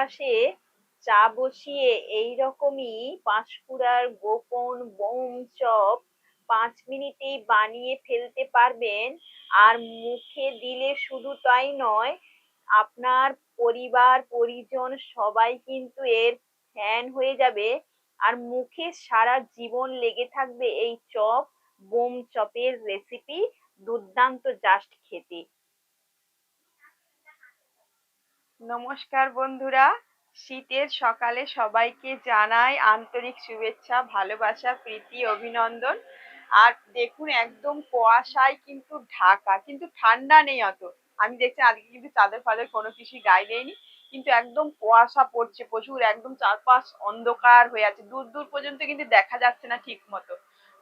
পাশে চা বসিয়ে এইরকমই পাঁশকুড়ার গোপন বোম চপ পাঁচ মিনিটেই বানিয়ে ফেলতে পারবেন। আর মুখে দিলে শুধু তাই নয়, আপনার পরিবার, পরিজন সবাই কিন্তু এর ফ্যান হয়ে যাবে। আর মুখে সারা জীবন লেগে থাকবে এই চপ, বোম চপের রেসিপি দুর্দান্ত জাস্ট খেতে। নমস্কার বন্ধুরা। শীতের সকালে সবাইকে জানাই আন্তরিক শুভেচ্ছা, ভালোবাসা, প্রীতি, অভিনন্দন। আর দেখুন, একদম কুয়াশায় কিন্তু ঢাকা। কিন্তু ঠান্ডা নেই অত। আমি দেখছি আজকে কিন্তু চাদর ফাদর কোনো কিছুই গায়ে দেয়নি কিন্তু একদম কুয়াশা পড়ছে প্রচুর। একদম চারপাশ অন্ধকার হয়ে আছে। দূর দূর পর্যন্ত কিন্তু দেখা যাচ্ছে না ঠিক মতো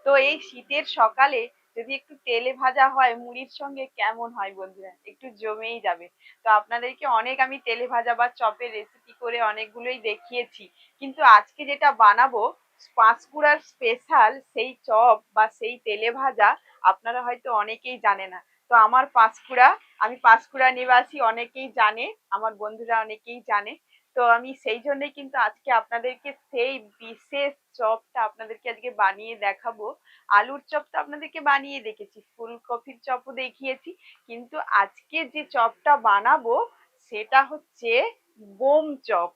তো এই শীতের সকালে যদি একটু তেলে ভাজা হয়, মুড়ির সঙ্গে কেমন হয় বন্ধুরা? একটু জমেই যাবে। তো আপনাদেরকে অনেক আমি তেলে ভাজা বা চপের রেসিপি করে অনেকগুলোই দেখিয়েছি। কিন্তু আজকে যেটা বানাবো পাঁশকুড়ার স্পেশাল সেই চপ বা সেই তেলে ভাজা আপনারা হয়তো অনেকেই জানে না। তো আমার পাঁশকুড়া আমি পাঁশকুড়া নিবাসী অনেকেই জানে, আমার বন্ধুরা অনেকেই জানে। তো আমি সেই জন্যই কিন্তু আজকে আপনাদেরকে সেই বিশেষ চপটা আপনাদেরকে আজকে বানিয়ে দেখাবো। আলুর চপটা আপনাদেরকে বানিয়ে দেখেছি, ফুলকপির চপও দেখিয়েছি। কিন্তু আজকে যে চপটা বানাবো, সেটা হচ্ছে বোম চপ।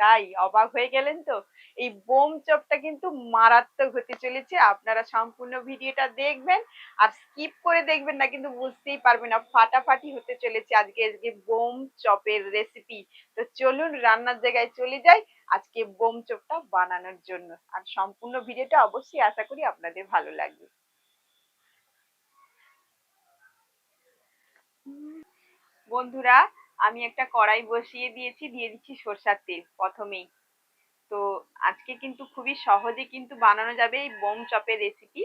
তাই অবাক হয়ে গেলেন তো? এই বোম চপটা কিন্তু মারাত্মক হতে চলেছে। আপনারা সম্পূর্ণ ভিডিওটা দেখবেন আর স্কিপ করে দেখবেন না, কিন্তু বুঝতেই পারবেন না, ফাটাফাটি হতে চলেছে আজকে আজকে বোম চপের রেসিপি তো চলুন রান্নার জায়গায় চলে যাই আজকে বোম চপটা বানানোর জন্য। আর সম্পূর্ণ ভিডিওটা অবশ্যই আশা করি আপনাদের ভালো লাগবে। বন্ধুরা আমি একটা কড়াই বসিয়ে দিয়েছি, দিয়ে দিচ্ছি সরষার তেল প্রথমেই। তো আজকে কিন্তু খুবই সহজে কিন্তু বানানো যাবে এই বোম চপের রেসিপি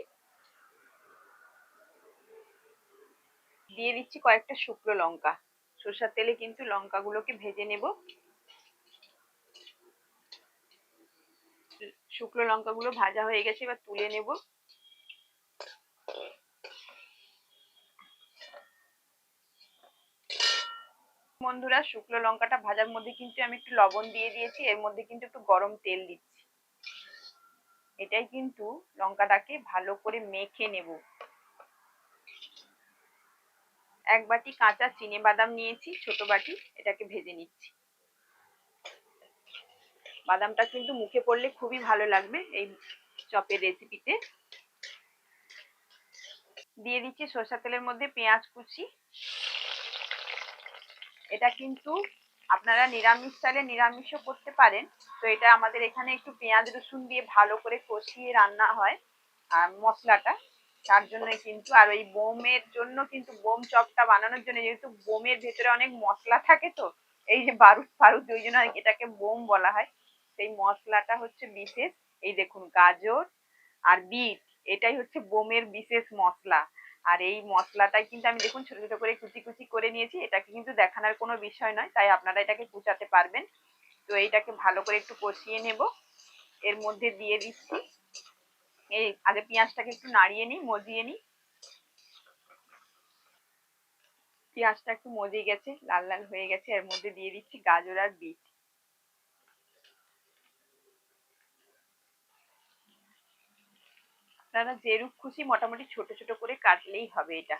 দিয়ে দিচ্ছি কয়েকটা শুকনো লঙ্কা। সরষার তেলে কিন্তু লঙ্কাগুলোকে ভেজে নেব। শুকনো লঙ্কাগুলো ভাজা হয়ে গেছে, এবার তুলে নেব। বন্ধুরা, শুকনো লঙ্কাটা ভাজার মধ্যে কিন্তু আমি একটু লবণ দিয়ে দিয়েছি, এর মধ্যে কিন্তু একটু গরম তেল দিচ্ছি। এটাই কিন্তু লঙ্কাটাকে ভালো করে মেখে নেব। এক বাটি কাঁচা চিনে বাদাম নিয়েছি, ছোট বাটি, এটাকে ভেজে নিচ্ছি। বাদামটা কিন্তু মুখে পড়লে খুবই ভালো লাগবে এই চপের রেসিপিতে দিয়ে দিচ্ছি সরষা তেলের মধ্যে পেঁয়াজ কুচি। এটা কিন্তু আপনারা নিরামিষ চাইলে নিরামিষও করতে পারেন। তো এটা আমাদের এখানে একটু পেঁয়াজ রসুন দিয়ে ভালো করে কষিয়ে রান্না হয়, আর মশলাটা। তার জন্য কিন্তু, আর ওই বোমের জন্য কিন্তু বোম চপটা বানানোর জন্য যেহেতু বোমের ভেতরে অনেক মশলা থাকে তো, এই যে বারুদ ফারুদ ওই জন্য এটাকে বোম বলা হয়। সেই মশলাটা হচ্ছে বিশেষ, এই দেখুন গাজর আর বিট, এটাই হচ্ছে বোমের বিশেষ মশলা। আর এই মশলাটাই কিন্তু আমি দেখুন ছোট ছোট করে কুচি কুচি করে নিয়েছি, এটাকে কিন্তু দেখানোর কোনো বিষয় নয়, তাই আপনারা এটাকে কুচাতে পারবেন। তো এইটাকে ভালো করে একটু কষিয়ে নেব, এর মধ্যে দিয়ে দিচ্ছি। এই আগে পেঁয়াজটাকে একটু নাড়িয়ে নিই, মজিয়ে নিই। পেঁয়াজটা একটু মজে গেছে, লাল লাল হয়ে গেছে, এর মধ্যে দিয়ে দিচ্ছি গাজর আর বিট। আপনারা যেরূপ খুশি মোটামুটি ছোট ছোট করে কাটলেই হবে এটা।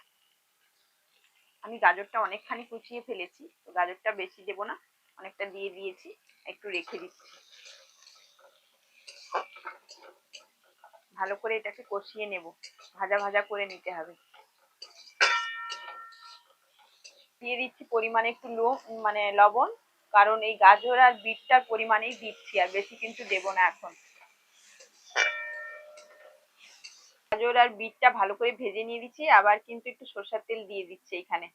আমি গাজরটা অনেকখানি কুচিয়ে ফেলেছি, তো গাজরটা বেশি দেবো না, অনেকটা দিয়ে দিয়েছি, একটু রেখে দিচ্ছি। ভালো করে এটাকে কষিয়ে নেব, ভাজা ভাজা করে নিতে হবে। দিয়ে দিচ্ছি পরিমাণে একটু লো মানে লবণ, কারণ এই গাজর আর বিটটার পরিমাণেই দিচ্ছি, আর বেশি কিন্তু দেবো না এখন। গাজর আর বিটটা ভালো করে ভেজে নিয়ে দিচ্ছি, আবার কিন্তু একটু সরষের তেল দিয়ে দিচ্ছি এখানে।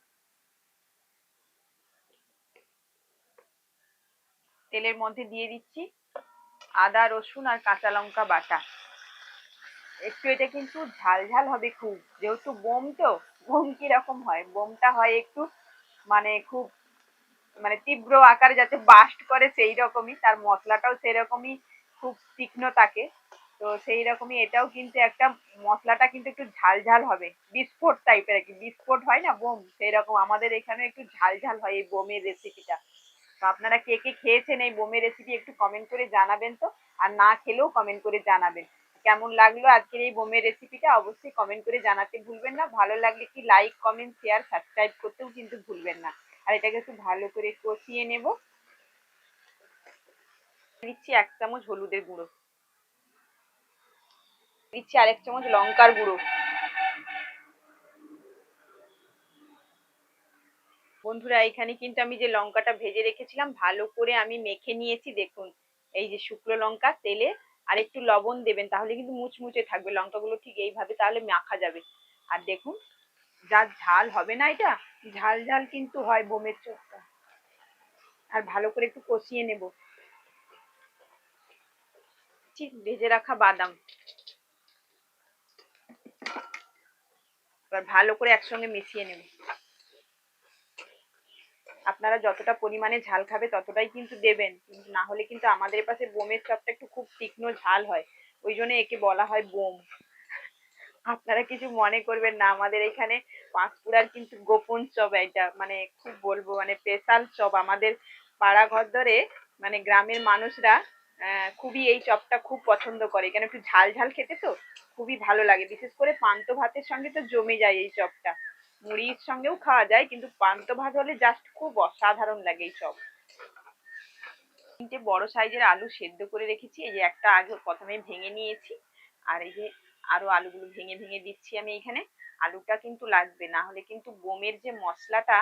তেলের মধ্যে দিয়ে দিচ্ছি আদা, রসুন আর কাঁচা লঙ্কা বাটা। একটু এটা কিন্তু ঝাল ঝাল হবে খুব, যেহেতু বোম তো, বোম কীরকম হয়? বোমটা হয় একটু মানে খুব মানে তীব্র আকারে যাতে বাস্ট করে সেই রকমই তার মশলাটাও সেরকমই খুব তীক্ষ্ণ থাকে। তো সেই রকমই এটাও কিন্তু একটা মশলাটা কিন্তু একটু ঝাল ঝাল হবে। বিস্ফোট টাইপের আর কি। বিস্ফোট হয় না বোম? সেই রকম আমাদের এখানে একটু ঝাল ঝাল হয় এই বোমের রেসিপিটা তো আপনারা কে কে খেয়েছেন এই বোমের রেসিপি একটু কমেন্ট করে জানাবেন তো? আর না খেলেও কমেন্ট করে জানাবেন। কেমন লাগল আজকের এই বোমের রেসিপিটা অবশ্যই কমেন্ট করে জানাতে ভুলবেন না। ভালো লাগলে কি লাইক কমেন্ট শেয়ার সাবস্ক্রাইব করতেও কিন্তু ভুলবেন না। আর এটাকে একটু ভালো করে কষিয়ে নেব। দিচ্ছি এক চামচ হলুদের গুঁড়ো। দিচ্ছি আরেক চামচ লঙ্কার গুঁড়ো। বন্ধুরা, এখানে কিন্তু আমি যে লঙ্কাটা ভেজে রেখেছিলাম, ভালো করে আমি মেখে নিয়েছি, দেখুন। এই যে শুকনো লঙ্কা, তেলে আর একটু লবণ দেবেন, তাহলে কিন্তু মুচমুচে থাকবে। লঙ্কাগুলো ঠিক এইভাবে তাহলে মাখা যাবে। আর দেখুন, যা ঝাল হবে না এটা, ঝাল ঝাল কিন্তু হয় বোমের চোখটা। আর ভালো করে একটু কষিয়ে নেব। ঠিক ভেজে রাখা বাদাম। এবার ভালো করে একসঙ্গে মিশিয়ে নেব। আপনারা যতটা পরিমাণে ঝাল খাবে ততটাই কিন্তু দেবেন। কিন্তু না হলে কিন্তু আমাদের পাশে বোমের চপটা একটু খুব তীক্ষ্ণ ঝাল হয়। ওই জন্য একে বলা হয় বোম। আপনারা কিছু মনে করবেন না, আমাদের এখানে পাঁশকুড়ার কিন্তু গোপন চপ এটা মানে খুব বলব মানে স্পেশাল চপ। আমাদের পাড়া ঘর ধরে মানে গ্রামের মানুষরা খুবই এই চপটা খুব পছন্দ করে। কেন একটু ঝাল ঝাল খেতে তো খুবই ভালো লাগে। বিশেষ করে পান্ত ভাতের সঙ্গে তো জমে যায় এই চপটা মুড়ির সঙ্গেও খাওয়া যায়, কিন্তু পান্ত ভাত হলে জাস্ট খুব অসাধারণ লাগে এই চপ। তিনটে বড় সাইজের আলু সেদ্ধ করে রেখেছি। এই যে একটা আগে প্রথমে ভেঙে নিয়েছি, আর এই যে আরও আলুগুলো ভেঙে ভেঙে দিচ্ছি আমি এখানে। আলুটা কিন্তু লাগবে, না হলে কিন্তু বোমের যে মশলাটা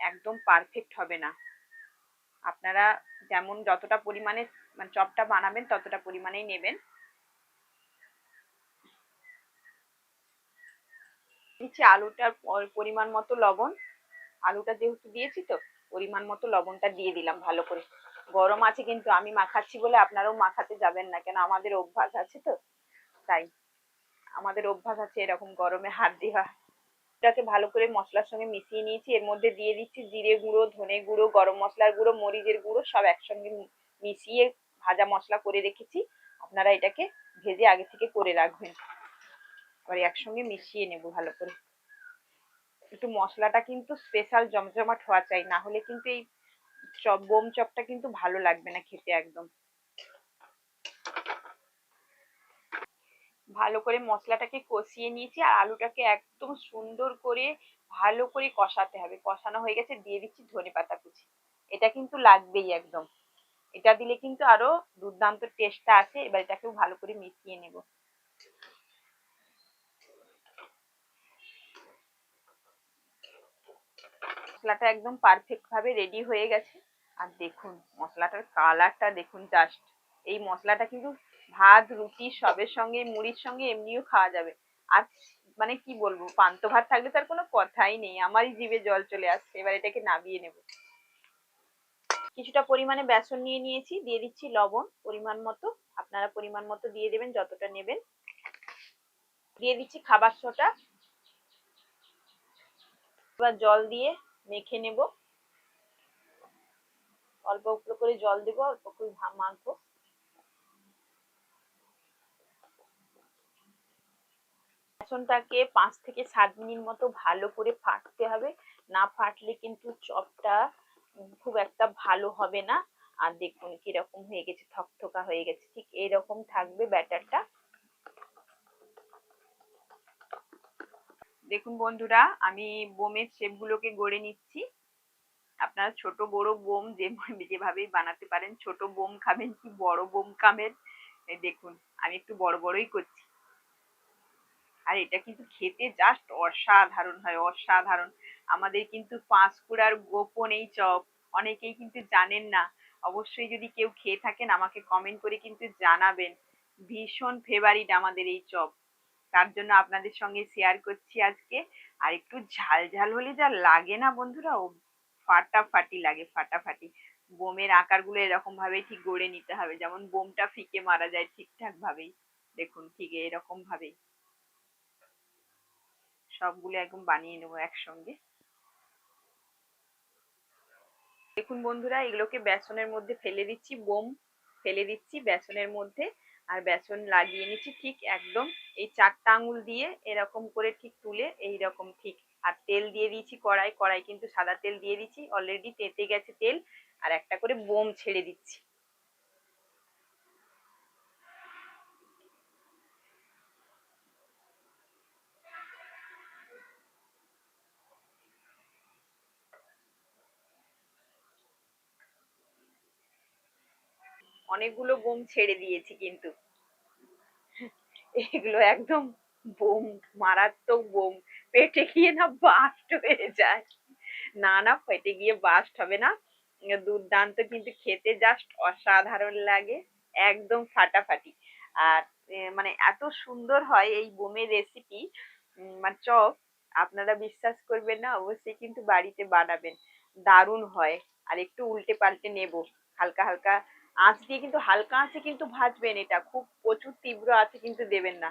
একদম পারফেক্ট হবে না। আপনারা যেমন যতটা পরিমাণে মানে চপটা বানাবেন, ততটা পরিমাণেই নেবেন। দিচ্ছি আলুটার পরিমাণ মতো লবণ। আলুটা যেহেতু দিয়েছি তো, পরিমাণ মতো লবণটা দিয়ে দিলাম ভালো করে। গরম আছে কিন্তু আমি মাখাচ্ছি বলে আপনারাও মাখাতে যাবেন না, কেন আমাদের অভ্যাস আছে তো। তাই, আমাদের অভ্যাস আছে এরকম গরমে হাত দেওয়া। এটাকে ভালো করে মশলার সঙ্গে মিশিয়ে নিয়েছি, এর মধ্যে দিয়ে দিচ্ছি জিরে গুঁড়ো, ধনে গুঁড়ো, গরম মশলার গুঁড়ো, মরিচের গুঁড়ো, সব একসঙ্গে মিশিয়ে ভাজা মশলা করে রেখেছি, আপনারা এটাকে ভেজে আগে থেকে করে রাখবেন। এবার একসঙ্গে মিশিয়ে নেব ভালো করে। একটু মশলাটা কিন্তু স্পেশাল জমজমাট হওয়া চাই, না হলে কিন্তু এই চপ বোম চপটা কিন্তু ভালো লাগবে না খেতে একদম। ভালো করে মশলাটাকে কষিয়ে নিয়েছি আর আলুটাকে একদম সুন্দর করে ভালো করে কষাতে হবে। কষানো হয়ে গেছে, দিয়ে দিচ্ছি ধনে পাতা কুচি। এটা কিন্তু লাগবেই একদম। এটা দিলে কিন্তু আরও দুর্দান্ত টেস্টটা আসে, এবার এটাকেও ভালো করে মিশিয়ে নেব। মশলাটা একদম পারফেক্ট ভাবে রেডি হয়ে গেছে। আর দেখুন, মশলাটার কালারটা দেখুন জাস্ট এই মশলাটা কিন্তু ভাত, রুটি সবের সঙ্গে, মুড়ির সঙ্গে এমনিও খাওয়া যাবে। আর মানে কি বলব, পান্ত ভাত থাকলে তার কোনো কথাই নেই। আমারই জিভে জল চলে আসছে, এবার এটাকে নামিয়ে নেব। কিছুটা পরিমাণে বেসন নিয়ে নিয়েছি, দিয়ে দিচ্ছি লবণ পরিমাণ মতো। আপনারা পরিমাণ মতো দিয়ে দেবেন, যতটা নেবেন। দিয়ে দিচ্ছি খাবার সোডা। এবার জল দিয়ে মেখে নেব। অল্প অল্প করে জল দেবো, অল্প করে ঘাম মাখবো। বেসনটাকে পাঁচ থেকে সাত মিনিট মতো ভালো করে ফাটতে হবে। না ফাটলে কিন্তু চপটা খুব একটা ভালো হবে না। আর দেখুন কীরকম হয়ে গেছে, থকথকা হয়ে গেছে। ঠিক এরকম থাকবে ব্যাটারটা। দেখুন বন্ধুরা, আমি বোমের শেপ গুলোকে গড়ে নিচ্ছি। আপনারা ছোট বড় বোম যে যেভাবেই বানাতে পারেন, ছোট বোম খাবেন কি বড় বোম খাবেন দেখুন, আমি একটু বড় বড়ই করছি। আর এটা কিন্তু খেতে জাস্ট অসাধারণ হয়, অসাধারণ। আমাদের কিন্তু পাঁশকুড়ার গোপন এই চপ, অনেকেই কিন্তু জানেন না। অবশ্যই যদি কেউ খেয়ে থাকেন, আমাকে কমেন্ট করে কিন্তু জানাবেন। ভীষণ ফেভারিট আমাদের এই চপ। তার জন্য আপনাদের সঙ্গে শেয়ার করছি আজকে। আর একটু ঝাল ঝাল হলে যা লাগে না বন্ধুরা, ও ফাটাফাটি লাগে, ফাটাফাটি। বোমের আকারগুলো এরকম ভাবেই ঠিক গড়ে নিতে হবে। যেমন বোমটা ফিকে মারা যায় ঠিকঠাক ভাবেই। দেখুন, ঠিক এরকম ভাবেই। সবগুলো একদম বানিয়ে নেব একসঙ্গে। দেখুন বন্ধুরা, এগুলোকে বেসনের মধ্যে ফেলে দিচ্ছি, বোম ফেলে দিচ্ছি বেসনের মধ্যে, আর বেসন লাগিয়ে নিচ্ছি ঠিক একদম এই চারটা আঙুল দিয়ে এরকম করে ঠিক তুলে এই রকম ঠিক। আর তেল দিয়ে দিচ্ছি কড়াই কড়াই কিন্তু সাদা তেল দিয়ে দিচ্ছি অলরেডি তেতে গেছে তেল, আর একটা করে বোম ছেড়ে দিচ্ছি। অনেকগুলো বোম ছেড়ে দিয়েছি কিন্তু। এগুলো একদম বোম, মারাত্মক বোম। পেটে গিয়ে না বাস্ট হয়ে যায়। না না, পেটে গিয়ে বাস্ট হবে না। দুর্দান্ত কিন্তু খেতে জাস্ট অসাধারণ লাগে। একদম ফাটাফাটি। আর মানে এত সুন্দর হয় এই বোমের রেসিপি মানে চপ, আপনারা বিশ্বাস করবেন না, অবশ্যই কিন্তু বাড়িতে বানাবেন। দারুণ হয়। আর একটু উল্টে পাল্টে নেব। হালকা হালকা আঁচ দিয়ে কিন্তু হালকা আঁচে কিন্তু ভাজবেন এটা। খুব প্রচুর তীব্র আছে কিন্তু দেবেন না।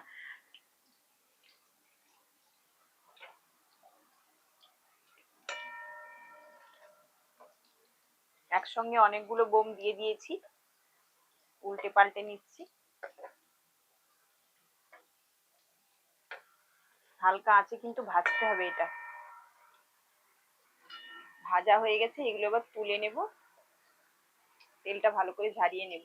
একসঙ্গে অনেকগুলো বোম দিয়ে দিয়েছি। উল্টে পাল্টে নিচ্ছি। হালকা আঁচে কিন্তু ভাজতে হবে এটা। ভাজা হয়ে গেছে, এগুলো এবার তুলে নেব। তেলটা ভালো করে ঝারিয়ে নেব।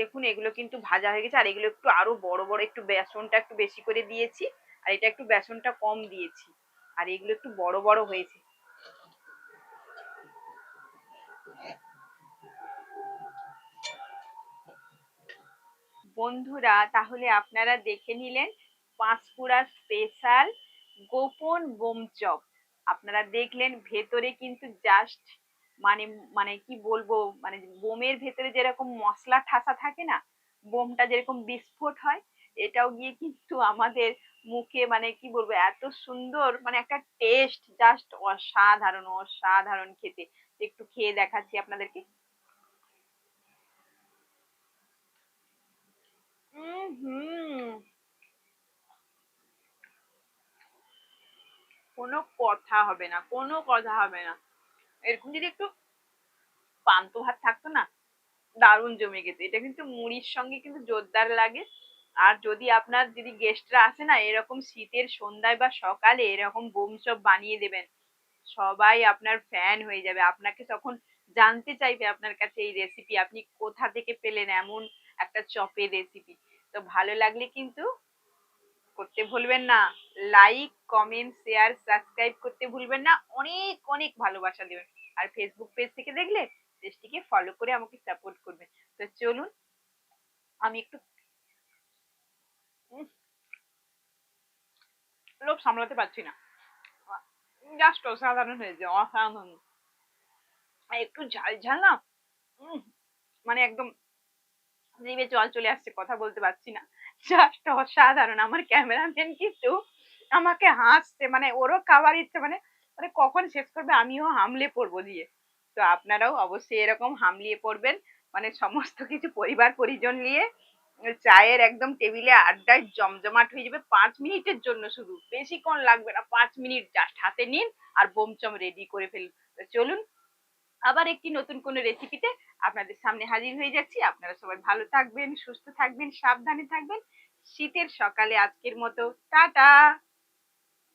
দেখুন, এগুলো কিন্তু ভাজা হয়ে গেছে। আর এগুলো একটু আরও বড় বড়, একটু বেসনটা একটু বেশি করে দিয়েছি। আর এটা একটু বেসনটা কম দিয়েছি। আর এগুলো একটু বড় বড় হয়েছে। বন্ধুরা, তাহলে আপনারা দেখে নিলেন পাঁশকুড়া স্পেশাল গোপন বোম চপ আপনারা দেখলেন ভেতরে কিন্তু জাস্ট মানে মানে কি বলব মানে বোমের ভেতরে যেরকম মশলা ঠাসা থাকে না, বোমটা যেরকম বিস্ফোট হয়, এটাও গিয়ে কিন্তু আমাদের মুখে মানে কি বলব, এত সুন্দর মানে একটা টেস্ট জাস্ট অসাধারণ অসাধারণ খেতে। একটু খেয়ে দেখাচ্ছি আপনাদেরকে। কোনো কথা হবে না, কোনো কথা হবে না। এরকম যদি একটু পান্তা ভাত থাকতো না, দারুণ জমে গেছে এটা কিন্তু মুড়ির সঙ্গে কিন্তু জোরদার লাগে। আর যদি আপনার যদি গেস্টরা আসে না, এরকম শীতের সন্ধ্যায় বা সকালে এরকম বোম বানিয়ে দেবেন, সবাই আপনার ফ্যান হয়ে যাবে। আপনাকে তখন জানতে চাইবে আপনার কাছে এই রেসিপি আপনি কোথা থেকে পেলেন এমন একটা চপের রেসিপি তো ভালো লাগলে কিন্তু করতে ভুলবেন না। লাইক কমেন্ট শেয়ার সাবস্ক্রাইব করতে ভুলবেন না। অনেক অনেক ভালোবাসা দেবেন। আর ফেসবুক পেজ থেকে দেখলে পেজটিকে ফলো করে আমাকে সাপোর্ট করবেন। তো চলুন, আমি একটু লোভ সামলাতে পারছি না। জাস্ট অসাধারণ হয়েছে, অসাধারণ। একটু ঝাল ঝাল না? মানে একদম জিভে জল চলে আসছে, কথা বলতে পারছি না। জাস্ট অসাধারণ। আমার ক্যামেরাম্যান কিন্তু আমাকে হাসছে মানে ওরও খাবার ইচ্ছে মানে মানে কখন শেষ করবে আমিও হামলে পড়ব দিয়ে। তো আপনারাও অবশ্যই এরকম হামলিয়ে পড়বেন মানে সমস্ত কিছু পরিবার পরিজন নিয়ে চায়ের একদম টেবিলে আড্ডায় জমজমাট হয়ে যাবে পাঁচ মিনিটের জন্য শুধু। বেশিক্ষণ লাগবে না, পাঁচ মিনিট জাস্ট হাতে নিন আর বোমচম রেডি করে ফেলুন। চলুন আবার একটি নতুন কোন রেসিপিতে আপনাদের সামনে হাজির হয়ে যাচ্ছি। আপনারা সবাই ভালো থাকবেন, সুস্থ থাকবেন, সাবধানে থাকবেন। শীতের সকালে আজকের মতো। টাটা!